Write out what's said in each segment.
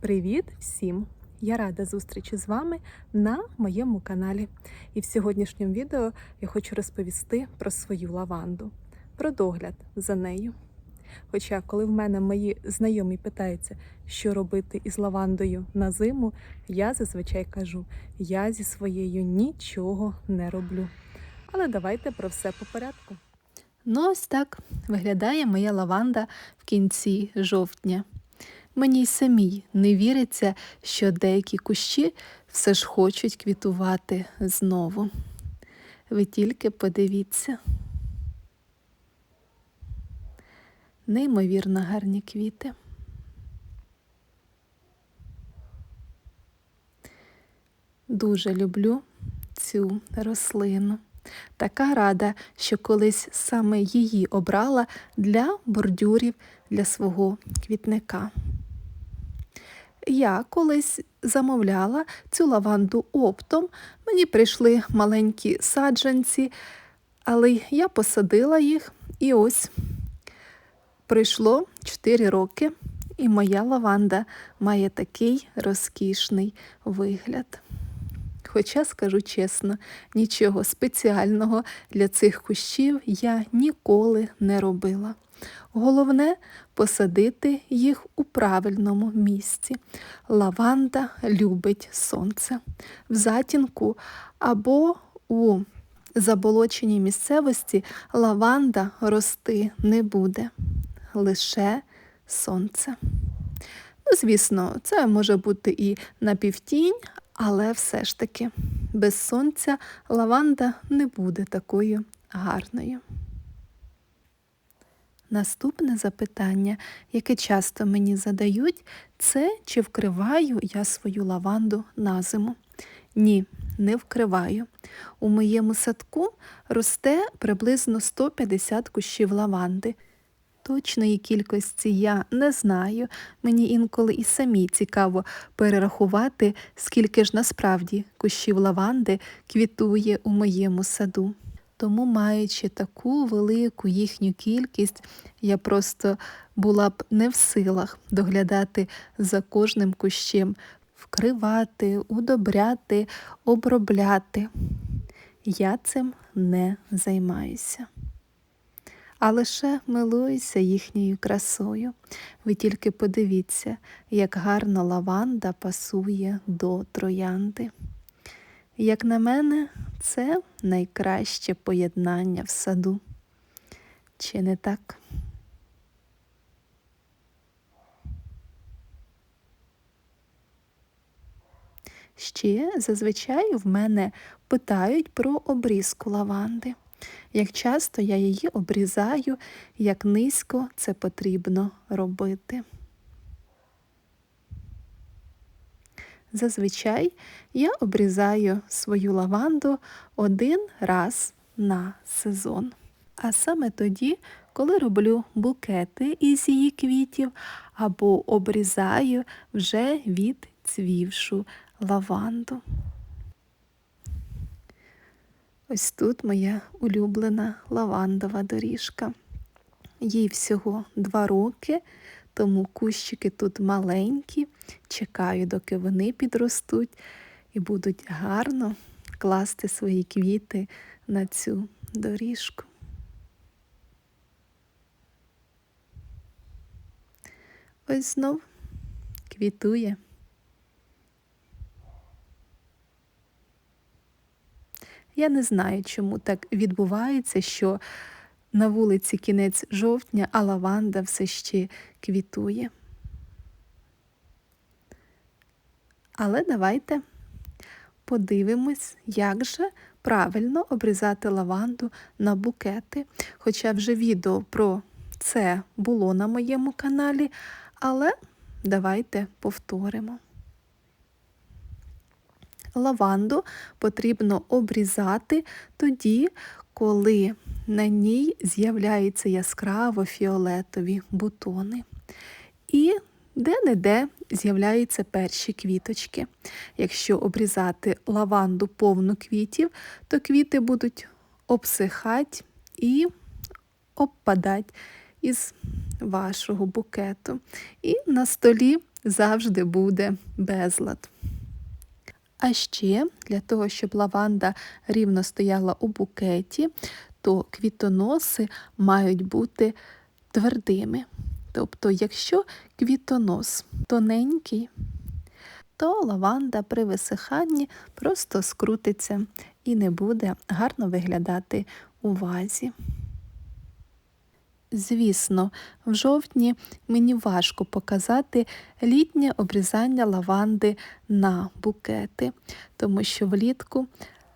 Привіт всім! Я рада зустрічі з вами на моєму каналі. І в сьогоднішньому відео я хочу розповісти про свою лаванду, про догляд за нею. Хоча, коли в мене мої знайомі питаються, що робити із лавандою на зиму, я зазвичай кажу: я зі своєю нічого не роблю. Але давайте про все по порядку. Ну, ось так виглядає моя лаванда в кінці жовтня. Мені й самій не віриться, що деякі кущі все ж хочуть квітувати знову. Ви тільки подивіться. Неймовірно гарні квіти. Дуже люблю цю рослину. Така рада, що колись саме її обрала для бордюрів для свого квітника. Я колись замовляла цю лаванду оптом. Мені прийшли маленькі саджанці, але я посадила їх і ось пройшло 4 роки, і моя лаванда має такий розкішний вигляд. Хоча, скажу чесно, нічого спеціального для цих кущів я ніколи не робила. Головне посадити їх у правильному місці. Лаванда любить сонце. В затінку або у заболоченій місцевості лаванда рости не буде, лише сонце. Ну, звісно, це може бути і напівтінь, але все ж таки без сонця лаванда не буде такою гарною. Наступне запитання, яке часто мені задають, це чи вкриваю я свою лаванду на зиму. Ні, не вкриваю. У моєму садку росте приблизно 150 кущів лаванди. Точної кількості я не знаю. Мені інколи і самі цікаво перерахувати, скільки ж насправді кущів лаванди квітує у моєму саду. Тому, маючи таку велику їхню кількість, я просто була б не в силах доглядати за кожним кущем, вкривати, удобряти, обробляти. Я цим не займаюся. А лише милуюся їхньою красою. Ви тільки подивіться, як гарно лаванда пасує до троянди. Як на мене, це найкраще поєднання в саду. Чи не так? Ще зазвичай в мене питають про обрізку лаванди. Як часто я її обрізаю, як низько це потрібно робити. Зазвичай я обрізаю свою лаванду один раз на сезон. А саме тоді, коли роблю букети із її квітів або обрізаю вже відцвівшу лаванду. Ось тут моя улюблена лавандова доріжка. Їй всього два роки, тому кущики тут маленькі, чекаю, доки вони підростуть і будуть гарно класти свої квіти на цю доріжку. Ось знов квітує. Я не знаю, чому так відбувається, що на вулиці кінець жовтня, а лаванда все ще квітує. Але давайте подивимось, як же правильно обрізати лаванду на букети. Хоча вже відео про це було на моєму каналі, але давайте повторимо. Лаванду потрібно обрізати тоді, коли на ній з'являються яскраво фіолетові бутони. І де-не-де з'являються перші квіточки. Якщо обрізати лаванду повну квітів, то квіти будуть обсихати і обпадати із вашого букету. І на столі завжди буде безлад. А ще для того, щоб лаванда рівно стояла у букеті, то квітоноси мають бути твердими. Тобто, якщо квітонос тоненький, то лаванда при висиханні просто скрутиться і не буде гарно виглядати у вазі. Звісно, в жовтні мені важко показати літнє обрізання лаванди на букети, тому що влітку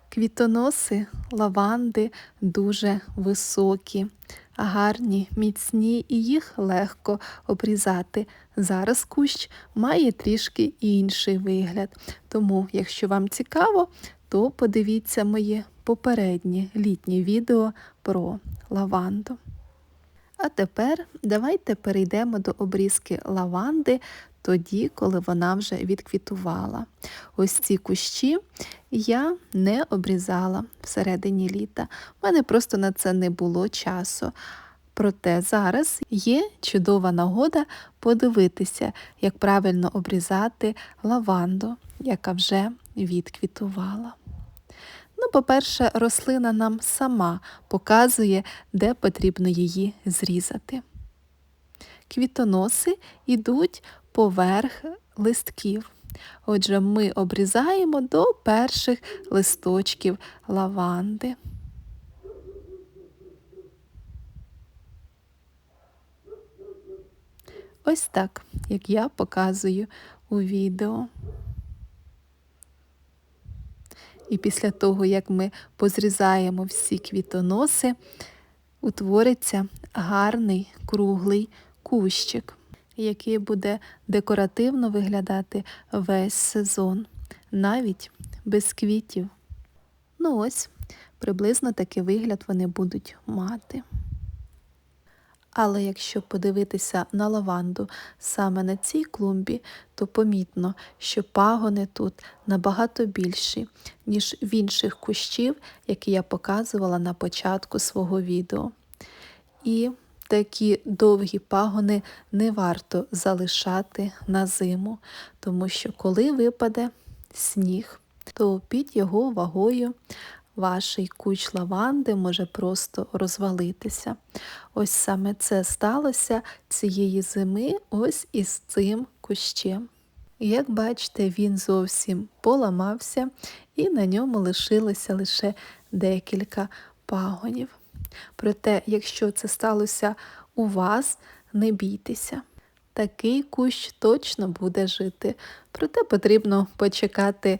квітоноси лаванди дуже високі, гарні, міцні і їх легко обрізати. Зараз кущ має трішки інший вигляд. Тому, якщо вам цікаво, то подивіться моє попереднє літнє відео про лаванду. А тепер давайте перейдемо до обрізки лаванди тоді, коли вона вже відквітувала. Ось ці кущі я не обрізала всередині літа. У мене просто на це не було часу. Проте зараз є чудова нагода подивитися, як правильно обрізати лаванду, яка вже відквітувала. Ну, по-перше, рослина нам сама показує, де потрібно її зрізати. Квітоноси йдуть поверх листків. Отже, ми обрізаємо до перших листочків лаванди. Ось так, як я показую у відео. І після того, як ми позрізаємо всі квітоноси, утвориться гарний круглий кущик, який буде декоративно виглядати весь сезон, навіть без квітів. Ну ось, приблизно такий вигляд вони будуть мати. Але якщо подивитися на лаванду саме на цій клумбі, то помітно, що пагони тут набагато більші, ніж в інших кущів, які я показувала на початку свого відео. І такі довгі пагони не варто залишати на зиму, тому що коли випаде сніг, то під його вагою ваш куч лаванди може просто розвалитися. Ось саме це сталося цієї зими ось із цим кущем. Як бачите, він зовсім поламався, і на ньому лишилося лише декілька пагонів. Проте, якщо це сталося у вас, не бійтеся. Такий кущ точно буде жити, проте потрібно почекати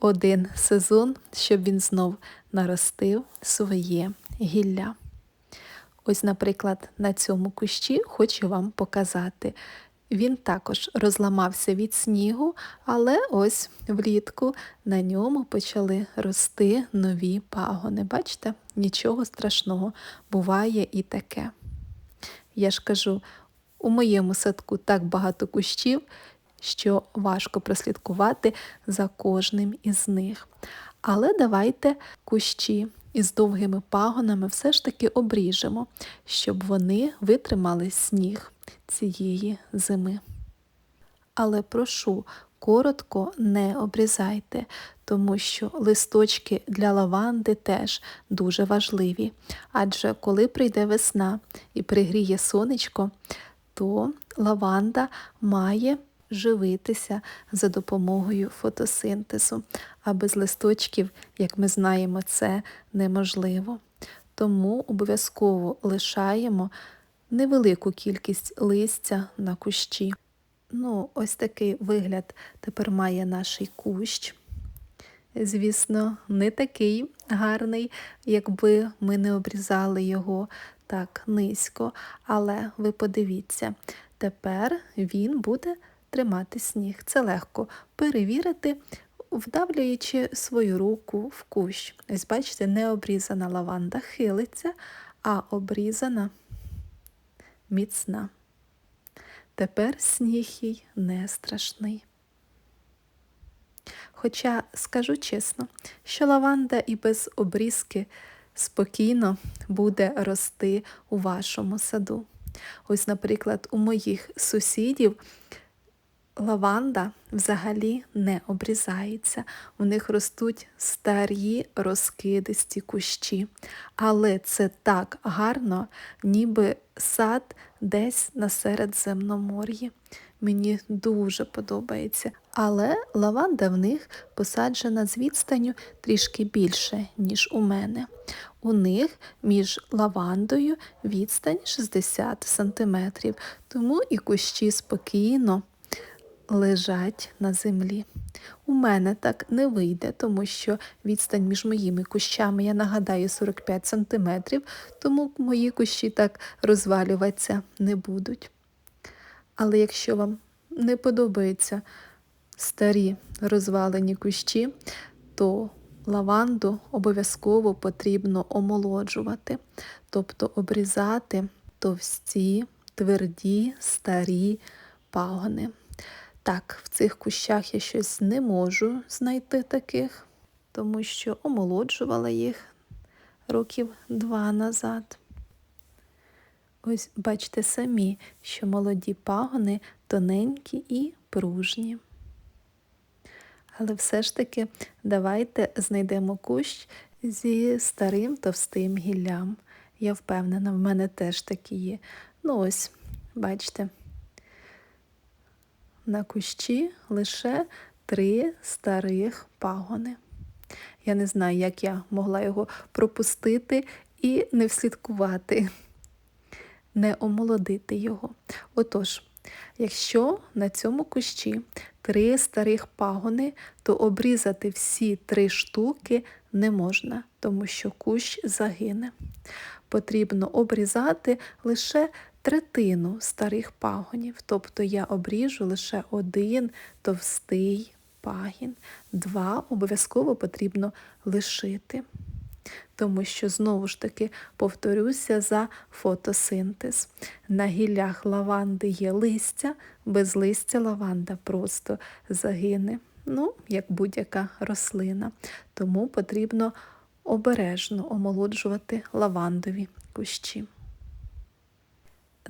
один сезон, щоб він знов наростив своє гілля. Ось, наприклад, на цьому кущі хочу вам показати. Він також розламався від снігу, але ось влітку на ньому почали рости нові пагони. Бачите, нічого страшного, буває і таке. Я ж кажу, у моєму садку так багато кущів, що важко прослідкувати за кожним із них. Але давайте кущі із довгими пагонами все ж таки обріжемо, щоб вони витримали сніг цієї зими. Але прошу, коротко не обрізайте, тому що листочки для лаванди теж дуже важливі. Адже коли прийде весна і пригріє сонечко, то лаванда має живитися за допомогою фотосинтезу, а без листочків, як ми знаємо, це неможливо. Тому обов'язково лишаємо невелику кількість листя на кущі. Ну, ось такий вигляд тепер має наш кущ. Звісно, не такий гарний, якби ми не обрізали його так низько. Але ви подивіться, тепер він буде тримати сніг. Це легко перевірити, вдавлюючи свою руку в кущ. Ось, бачите, не обрізана лаванда хилиться, а обрізана міцна. Тепер сніг їй не страшний. Хоча скажу чесно, що лаванда і без обрізки спокійно буде рости у вашому саду. Ось, наприклад, у моїх сусідів лаванда взагалі не обрізається. У них ростуть старі розкидисті кущі. Але це так гарно, ніби сад десь на Середземномор'ї. Мені дуже подобається. Але лаванда в них посаджена з відстанню трішки більше, ніж у мене. У них між лавандою відстань 60 см, тому і кущі спокійно лежать на землі. У мене так не вийде, тому що відстань між моїми кущами, я нагадаю, 45 см, тому мої кущі так розвалюватися не будуть. Але якщо вам не подобаються старі розвалені кущі, то лаванду обов'язково потрібно омолоджувати, тобто обрізати товсті, тверді, старі пагони. Так, в цих кущах я щось не можу знайти таких, тому що омолоджувала їх років два назад. Ось бачите самі, що молоді пагони тоненькі і пружні. Але все ж таки давайте знайдемо кущ зі старим товстим гіллям. Я впевнена, в мене теж такі є. Ну ось, бачите, на кущі лише три старих пагони. Я не знаю, як я могла його пропустити і не вслідкувати, не омолодити його. Отож, якщо на цьому кущі три старих пагони, то обрізати всі три штуки не можна, тому що кущ загине. Потрібно обрізати лише третину старих пагонів, тобто я обріжу лише один товстий пагін, два обов'язково потрібно лишити. Тому що, знову ж таки, повторюся за фотосинтез. На гіллях лаванди є листя, без листя лаванда просто загине, ну, як будь-яка рослина. Тому потрібно обережно омолоджувати лавандові кущі.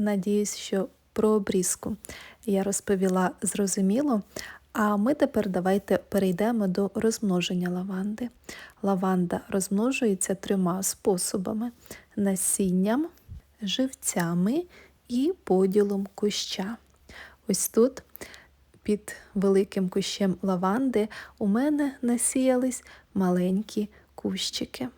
Надіюсь, що про обрізку я розповіла зрозуміло. А ми тепер давайте перейдемо до розмноження лаванди. Лаванда розмножується трьома способами: насінням, живцями і поділом куща. Ось тут під великим кущем лаванди у мене насіялись маленькі кущики.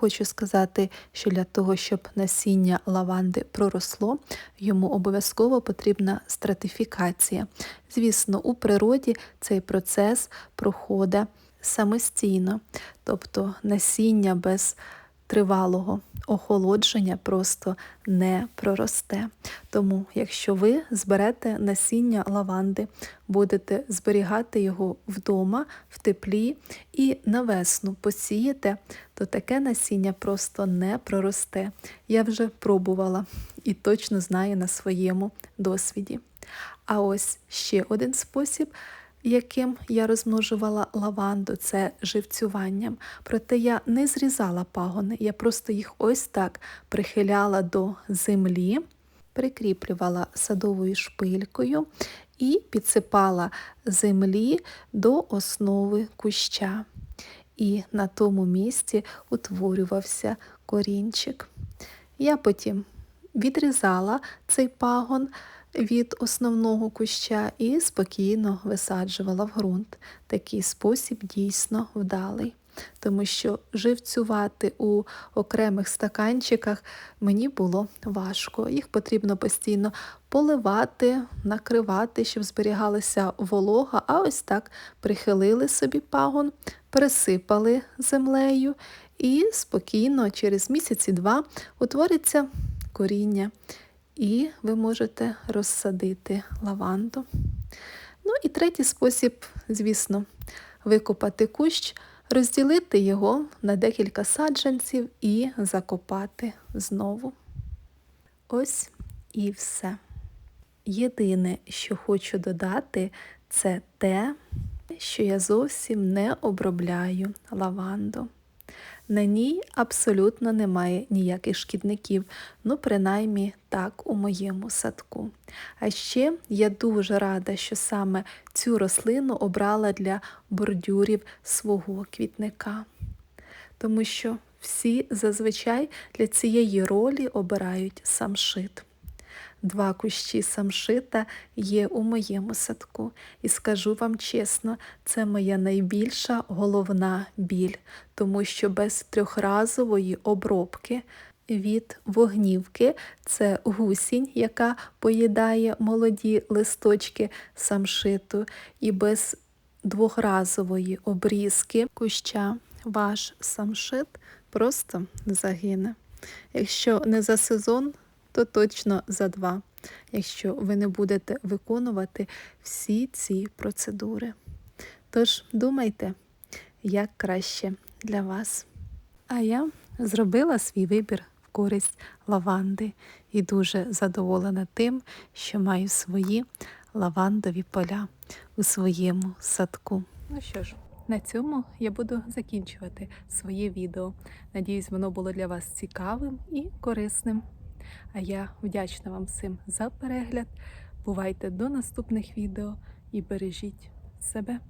Хочу сказати, що для того, щоб насіння лаванди проросло, йому обов'язково потрібна стратифікація. Звісно, у природі цей процес проходить самостійно, тобто насіння без тривалого охолодження просто не проросте. Тому, якщо ви зберете насіння лаванди, будете зберігати його вдома, в теплі і на весну посієте, то таке насіння просто не проросте. Я вже пробувала і точно знаю на своєму досвіді. А ось ще один спосіб яким я розмножувала лаванду, це живцюванням. Проте я не зрізала пагони, я просто їх ось так прихиляла до землі, прикріплювала садовою шпилькою і підсипала землі до основи куща. І на тому місці утворювався корінчик. Я потім відрізала цей пагон від основного куща і спокійно висаджувала в ґрунт. Такий спосіб дійсно вдалий. Тому що живцювати у окремих стаканчиках мені було важко. Їх потрібно постійно поливати, накривати, щоб зберігалася волога, а ось так прихилили собі пагон, присипали землею і спокійно через місяці два утвориться коріння і ви можете розсадити лаванду. Ну і третій спосіб, звісно, викопати кущ, розділити його на декілька саджанців і закопати знову. Ось і все. Єдине, що хочу додати, це те, що я зовсім не обробляю лаванду. На ній абсолютно немає ніяких шкідників, ну, принаймні так у моєму садку. А ще я дуже рада, що саме цю рослину обрала для бордюрів свого квітника. Тому що всі зазвичай для цієї ролі обирають самшит. Два кущі самшита є у моєму садку, і скажу вам чесно, це моя найбільша головна біль, тому що без трьохразової обробки від вогнівки це гусінь, яка поїдає молоді листочки самшиту, і без двохразової обрізки куща ваш самшит просто загине. Якщо не за сезон, то точно за два, якщо ви не будете виконувати всі ці процедури. Тож думайте, як краще для вас. А я зробила свій вибір в користь лаванди і дуже задоволена тим, що маю свої лавандові поля у своєму садку. Ну що ж, на цьому я буду закінчувати своє відео. Надіюсь, воно було для вас цікавим і корисним. А я вдячна вам всім за перегляд. Бувайте до наступних відео і бережіть себе.